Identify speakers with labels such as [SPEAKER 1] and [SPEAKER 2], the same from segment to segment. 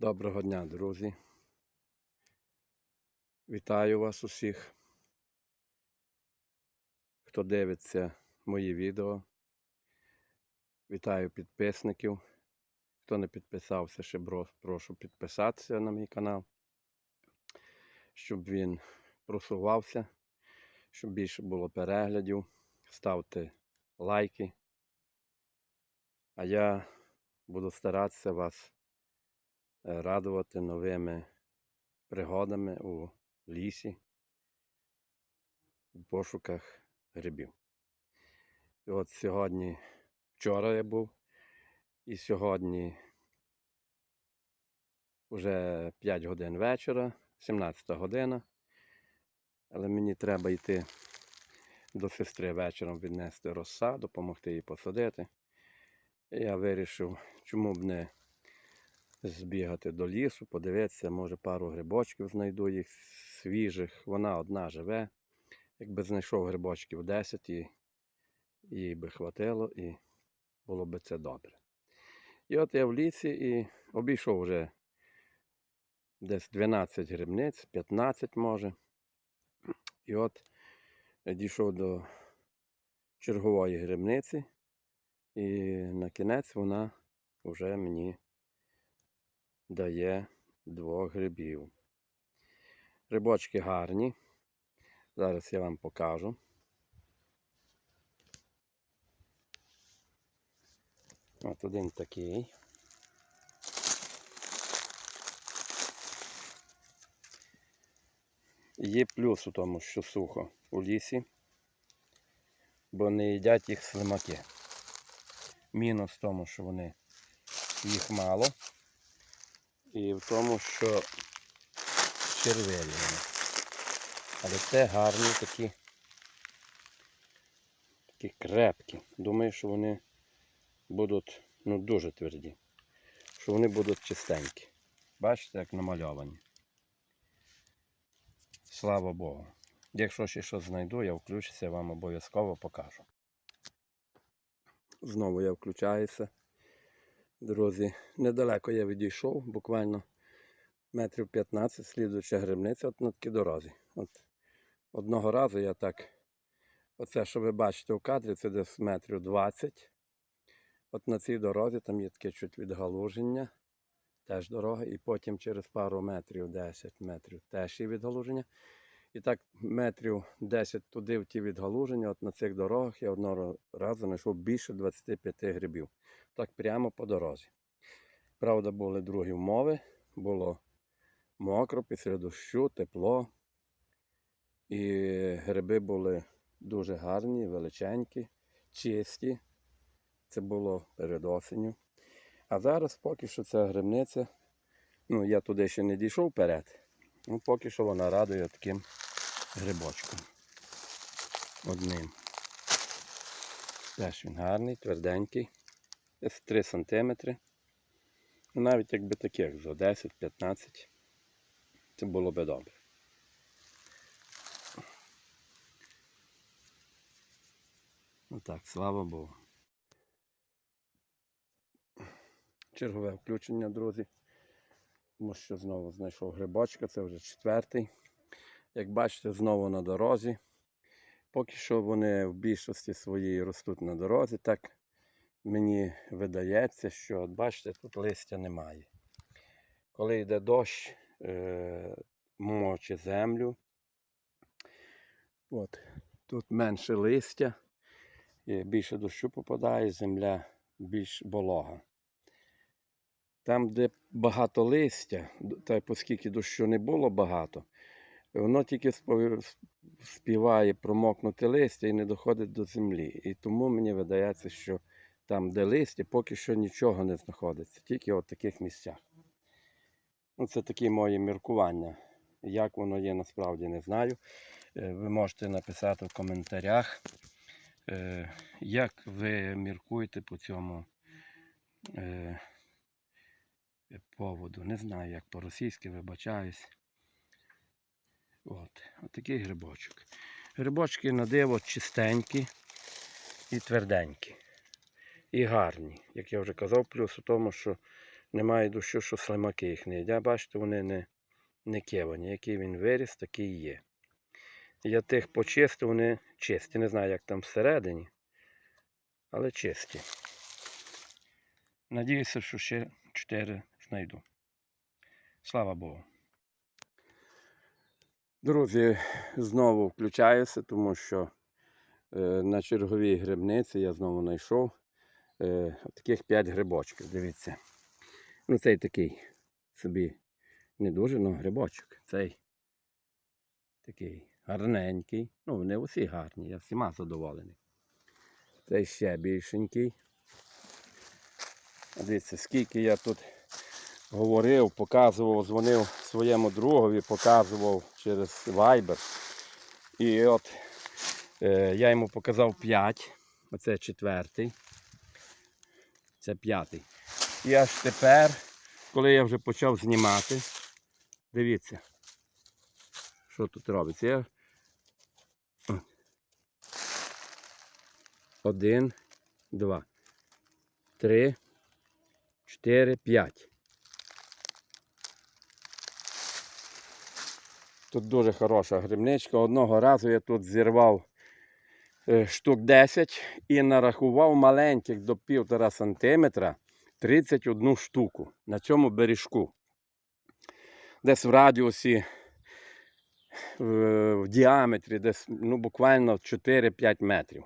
[SPEAKER 1] Доброго дня, друзі. Вітаю вас усіх, хто дивиться мої відео. Вітаю підписників. Хто не підписався, ще прошу підписатися на мій канал, щоб він просувався, щоб більше було переглядів. Ставте лайки. А я буду старатися вас радувати новими пригодами у лісі в пошуках грибів. І от сьогодні, вчора я був, і сьогодні вже 5 годин вечора, 17 година. Але мені треба йти до сестри вечором віднести розсаду, допомогти їй посадити. І я вирішив, чому б не збігати до лісу, подивитися, може пару грибочків знайду їх свіжих. Вона одна живе. Якби знайшов грибочків 10, і їй би хватило, і було би це добре. І от я в лісі і обійшов вже десь 12 грибниць, 15 може. І от дійшов до чергової грибниці, і на кінець вона вже мені дає двох грибів. Грибочки гарні. Зараз я вам покажу. От один такий. Є плюс у тому, що сухо у лісі, бо не їдять їх слимаки. Мінус в тому, що вони їх мало. І в тому, що червелі. Але це гарні такі, такі крепкі. Думаю, що вони будуть ну, дуже тверді. Що вони будуть чистенькі. Бачите, як намальовані. Слава Богу. Якщо ще щось знайду, я включуся, вам обов'язково покажу. Знову я включаюся. Друзі, недалеко я відійшов, буквально метрів 15 слідуюча грибниця от на такій дорозі. От одного разу я так, оце, що ви бачите в кадрі, це десь метрів 20. От на цій дорозі там є таке чуть відгалуження, теж дорога, і потім через пару метрів, 10 метрів теж є відгалуження. І так метрів 10 туди в ті відгалуження, от на цих дорогах я одного разу знайшов більше 25 грибів. Так прямо по дорозі. Правда, були другі умови, було мокро після дощу, тепло. І гриби були дуже гарні, величенькі, чисті. Це було перед осенню. А зараз поки що ця грибниця, ну я туди ще не дійшов вперед, ну поки що вона радує таким грибочком. Одним. Теж він гарний, тверденький. Десь 3 см. Ну, навіть якби таких за 10-15, це було би добре. Ну так, слава Богу. Чергове включення, друзі. Тому що знову знайшов грибочка, це вже четвертий. Як бачите, знову на дорозі. Поки що вони в більшості своїй ростуть на дорозі, так мені видається, що от бачите, тут листя немає. Коли йде дощ, е, землю. От, тут менше листя, більше дощу попадає, земля більш волога. Там, де багато листя, та оскільки дощу не було багато, воно тільки співає промокнути листя і не доходить до землі. І тому мені видається, що там, де листя, поки що нічого не знаходиться, тільки в таких місцях. Ну, це такі мої міркування. Як воно є, насправді не знаю. Е, Ви можете написати в коментарях, е, як ви міркуєте по цьому е, поводу. Не знаю, як по-російськи вибачаюсь. От, от такий грибочок. Грибочки на диво чистенькі і тверденькі. І гарні. Як я вже казав, плюс у тому, що немає дощу, що слимаки їх не їдять. Бачите, вони не, не кевані. Який він виріс, такий є. Я тих почистив, вони чисті. Не знаю, як там всередині, але чисті. Надіюся, що ще 4 знайду. Слава Богу. Друзі, знову включаюся, тому що е, на черговій грибниці я знову знайшов е, таких 5 грибочків. Дивіться. Ну, цей такий собі не дуже, але грибочок. Цей такий гарненький. Ну, вони усі гарні, я всіма задоволений. Цей ще більшенький. Дивіться, скільки я тут говорив, показував, дзвонив своєму другові, показував через Viber. І от е, я йому показав 5. Оце четвертий. Це п'ятий. І аж тепер, коли я вже почав знімати, дивіться, що тут робиться. Один, два, три, чотири, п'ять. Тут дуже хороша грибничка. Одного разу я тут зірвав е, штук 10 і нарахував маленьких до півтора сантиметра 31 штуку на цьому бережку. Десь в радіусі, в, в діаметрі, десь ну, буквально 4-5 метрів.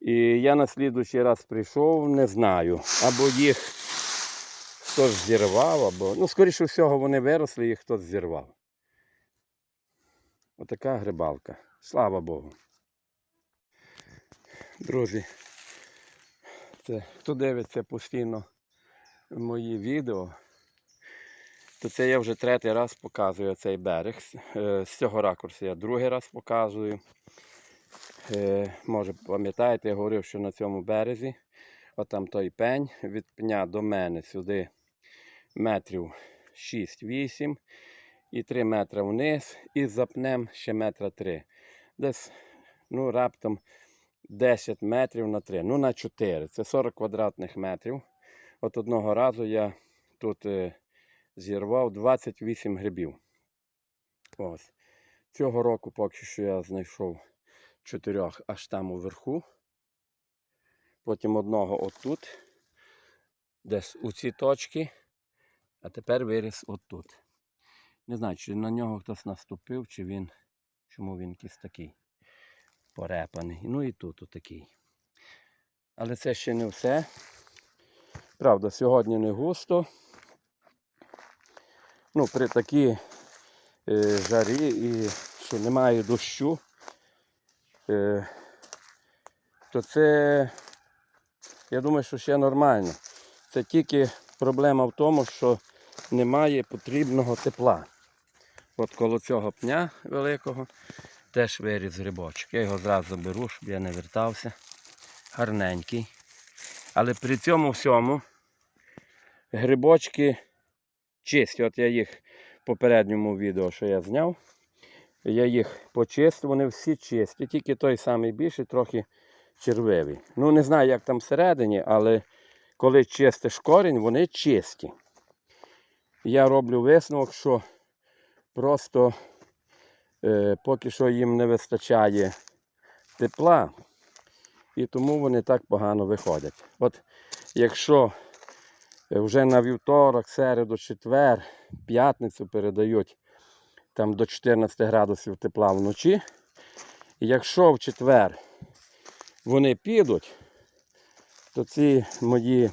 [SPEAKER 1] І я на слідуючий раз прийшов, не знаю. Або їх хтось зірвав, або. Ну, скоріше всього, вони виросли, їх хтось зірвав. Отака грибалка. Слава Богу. Друзі, це, хто дивиться постійно мої відео, то це я вже третій раз показую цей берег. Е, З цього ракурсу я другий раз показую. Е, Може, пам'ятаєте, я говорив, що на цьому березі, отам той пень, від пня до мене сюди метрів 6-8 і 3 метри вниз, і запнем ще метра 3. Десь ну, раптом 10 метрів на 3, ну на 4. Це 40 квадратних метрів. От одного разу я тут е, зірвав 28 грибів. Ось. Цього року поки що я знайшов чотирьох аж там уверху. Потім одного отут, десь у ці точки, а тепер виріс отут. Не знаю, чи на нього хтось наступив, чи він, чому він якийсь такий порепаний. Ну і тут отакий. Але це ще не все. Правда, сьогодні не густо. Ну, при такій е, жарі і що немає дощу, е, то це, я думаю, що ще нормально. Це тільки проблема в тому, що немає потрібного тепла. От коло цього пня великого теж виріс грибочок. Я його зразу заберу, щоб я не вертався. Гарненький. Але при цьому всьому грибочки чисті. От я їх в попередньому відео, що я зняв, я їх почистив, вони всі чисті, тільки той самий більший, трохи червивий. Ну, не знаю, як там всередині, але коли чистиш корінь, вони чисті. Я роблю висновок, що просто е, поки що їм не вистачає тепла, і тому вони так погано виходять. От якщо е, вже на вівторок, середу, четвер, п'ятницю передають там до 14 градусів тепла вночі, і якщо в четвер вони підуть, то ці мої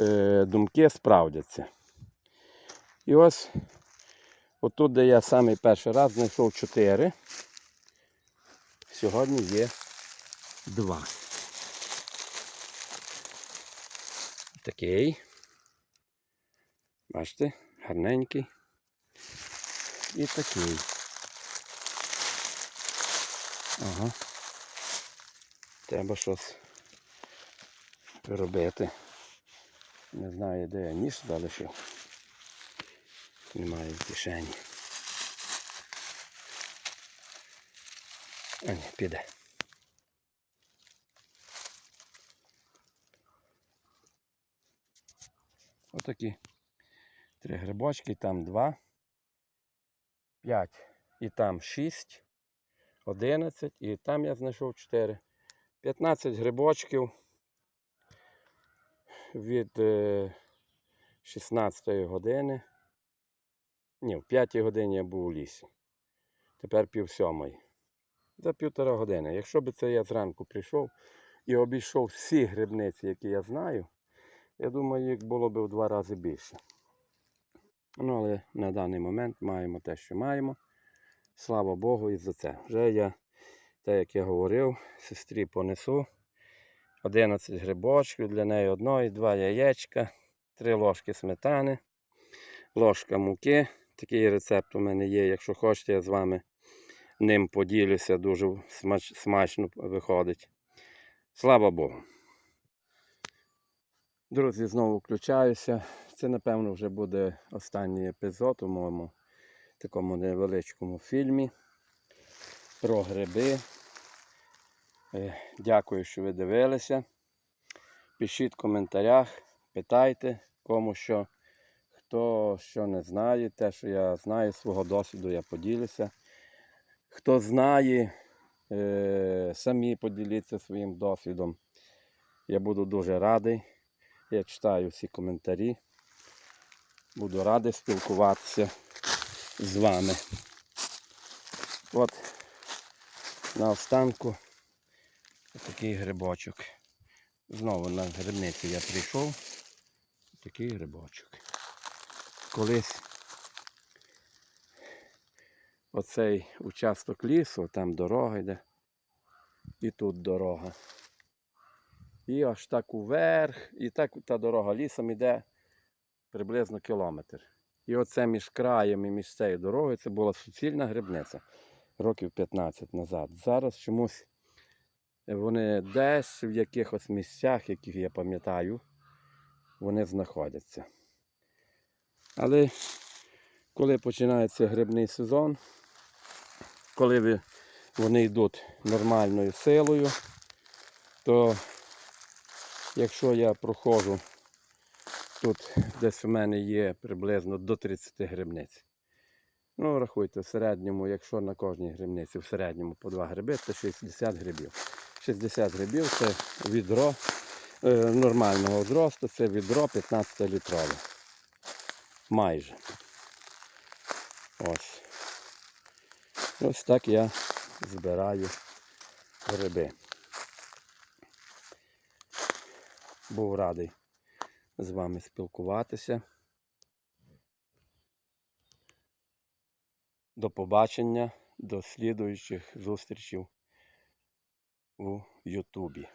[SPEAKER 1] е, думки справдяться. І ось отут, де я самий перший раз знайшов 4, сьогодні є 2. Такий. Бачите, гарненький. І такий. Ага. Треба щось робити. Не знаю, де я ніж залишив. Немає в кишені. А ні, піде. Отакі три грибочки, там два, п'ять, і там шість, одинадцять, і там я знайшов чотири. 15 грибочків від е, 16 години. Ні, в 5 годині я був у лісі. Тепер пів сьомої. За півтора години. Якщо б це я зранку прийшов і обійшов всі грибниці, які я знаю, я думаю, їх було б в два рази більше. Ну, але на даний момент маємо те, що маємо. Слава Богу, і за це. Вже я, те, як я говорив, сестрі понесу 11 грибочків, для неї одної, два яєчка, три ложки сметани, ложка муки. Такий рецепт у мене є. Якщо хочете, я з вами ним поділюся, дуже смач, смачно виходить. Слава Богу. Друзі, знову включаюся. Це, напевно, вже буде останній епізод у моєму такому невеличкому фільмі про гриби. Е, Дякую, що ви дивилися. Пишіть в коментарях, питайте, кому що, хто що не знає, те, що я знаю, свого досвіду я поділюся. Хто знає, е, самі поділіться своїм досвідом. Я буду дуже радий. Я читаю всі коментарі. Буду радий спілкуватися з вами. От на останку такий грибочок. Знову на грибницю я прийшов. Такий грибочок. Колись оцей участок лісу, там дорога йде. І тут дорога. І аж так уверх, і так та дорога лісом йде приблизно кілометр. І оце між краєм і між цією дорогою це була суцільна грибниця років 15 назад. Зараз чомусь вони десь в якихось місцях, яких я пам'ятаю, вони знаходяться. Але коли починається грибний сезон, коли вони йдуть нормальною силою, то якщо я проходжу, тут десь у мене є приблизно до 30 грибниць. Ну, рахуйте, в середньому, якщо на кожній грибниці в середньому по 2 гриби, це 60 грибів. 60 грибів це відро е, нормального зросту, це відро 15-літрове. Майже. Ось. Ось так я збираю гриби. Був радий з вами спілкуватися. До побачення, до слідуючих зустрічей у Ютубі.